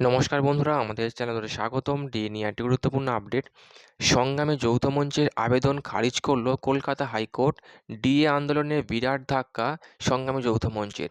নমস্কার বন্ধুরা, আমাদের চ্যানেলে স্বাগতম। ডি নিয়ে একটি গুরুত্বপূর্ণ আপডেট সংগ্রামে যৌথ মঞ্চের আবেদন খারিজ করল কলকাতা হাইকোর্ট। ডিএ আন্দোলনের বিরাট ধাক্কা সংগ্রামে যৌথ মঞ্চের।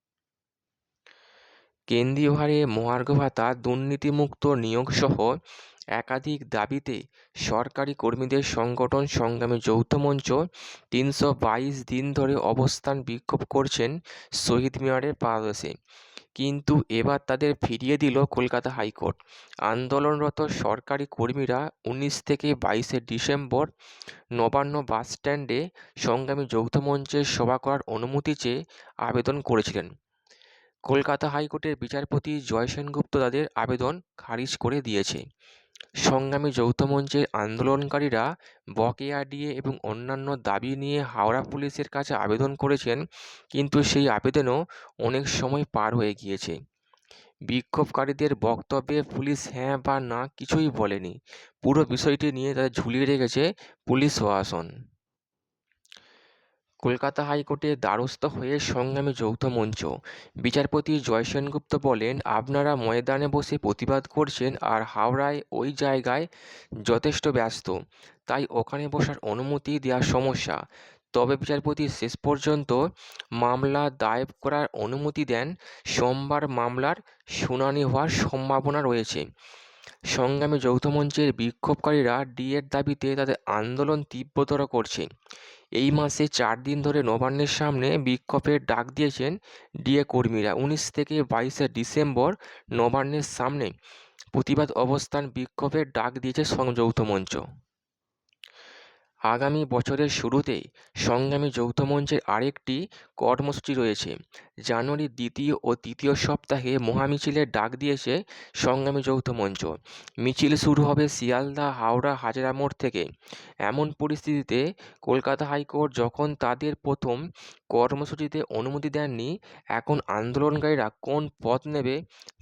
কেন্দ্রীয় হারে মহার্ঘ ভাতা, দুর্নীতিমুক্ত নিয়োগসহ একাধিক দাবিতে সরকারি কর্মীদের সংগঠন সংগ্রামী যৌথ মঞ্চ তিনশো বাইশ দিন ধরে অবস্থান বিক্ষোভ করছেন শহীদ মিনারের পাদদেশে কিন্তু এবার তাদের ফিরিয়ে দিল কলকাতা হাইকোর্ট। আন্দোলনরত সরকারি কর্মীরা উনিশ থেকে বাইশে ডিসেম্বর নবান্ন বাস স্ট্যান্ডে সংগ্রামী যৌথ মঞ্চের সভা করার অনুমতি চেয়ে আবেদন করেছিলেন। কলকাতা হাইকোর্টের বিচারপতি জয় সেনগুপ্ত তাদের আবেদন খারিজ করে দিয়েছে। সংগ্রামী যৌথ মঞ্চের আন্দোলনকারীরা বকেয়া ডিএ এবং অন্যান্য দাবি নিয়ে হাওড়া পুলিশের কাছে আবেদন করেছেন, কিন্তু সেই আবেদনও অনেক সময় পার হয়ে গিয়েছে। বিক্ষোভকারীদের বক্তব্যে পুলিশ হ্যাঁ বা না কিছুই বলেনি। পুরো বিষয়টি নিয়ে তাদের ঝুলিয়ে রেখেছে পুলিশ প্রশাসন। কলকাতা হাইকোর্টের দ্বারস্থ হয়ে সংগ্রামী যৌথ মঞ্চ। বিচারপতি জয় সেনগুপ্ত বলেন, আপনারা ময়দানে বসে প্রতিবাদ করছেন আর হাওড়ায় ওই জায়গায় যথেষ্ট ব্যস্ত। তাই ওখানে বসার অনুমতি দেওয়ার সমস্যা। তবে বিচারপতি শেষ পর্যন্ত মামলা দায়ের করার অনুমতি দেন। সোমবার মামলার শুনানি হওয়ার সম্ভাবনা রয়েছে। সংগ্রামী যৌথমঞ্চের বিক্ষোভকারীরা ডিএর দাবিতে তাদের আন্দোলন তীব্রতর করছে। এই মাসে চার দিন ধরে নবান্নের সামনে বিক্ষোভের ডাক দিয়েছেন ডিএ কর্মীরা। উনিশ থেকে বাইশে ডিসেম্বর নবান্নের সামনে প্রতিবাদ অবস্থান বিক্ষোভের ডাক দিয়েছে সংযৌথ মঞ্চ। আগামী বছরের শুরুতেই সংগ্রামী যৌথ মঞ্চের আরেকটি কর্মসূচি রয়েছে। জানুয়ারির দ্বিতীয় ও তৃতীয় সপ্তাহে মহামিছিলের ডাক দিয়েছে সংগ্রামী যৌথ মঞ্চ। মিছিল শুরু হবে শিয়ালদা, হাওড়া, হাজরা মোড় থেকে। এমন পরিস্থিতিতে কলকাতা হাইকোর্ট যখন তাদের প্রথম কর্মসূচিতে অনুমতি দেননি, এখন আন্দোলনকারীরা কোন পথ নেবে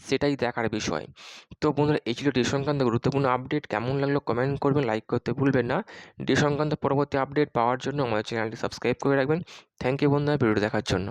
সেটাই দেখার বিষয়। তো বন্ধুরা, এই ছিল ডি সংক্রান্ত গুরুত্বপূর্ণ আপডেট। কেমন লাগল কমেন্ট করবেন, লাইক করতে ভুলবেন না। ডি সংক্রান্ত পরবর্তী আপডেট পাওয়ার জন্য আমাদের চ্যানেলটি সাবস্ক্রাইব করে রাখবেন। থ্যাংক ইউ বন্ধুরা ভিডিও দেখার জন্য।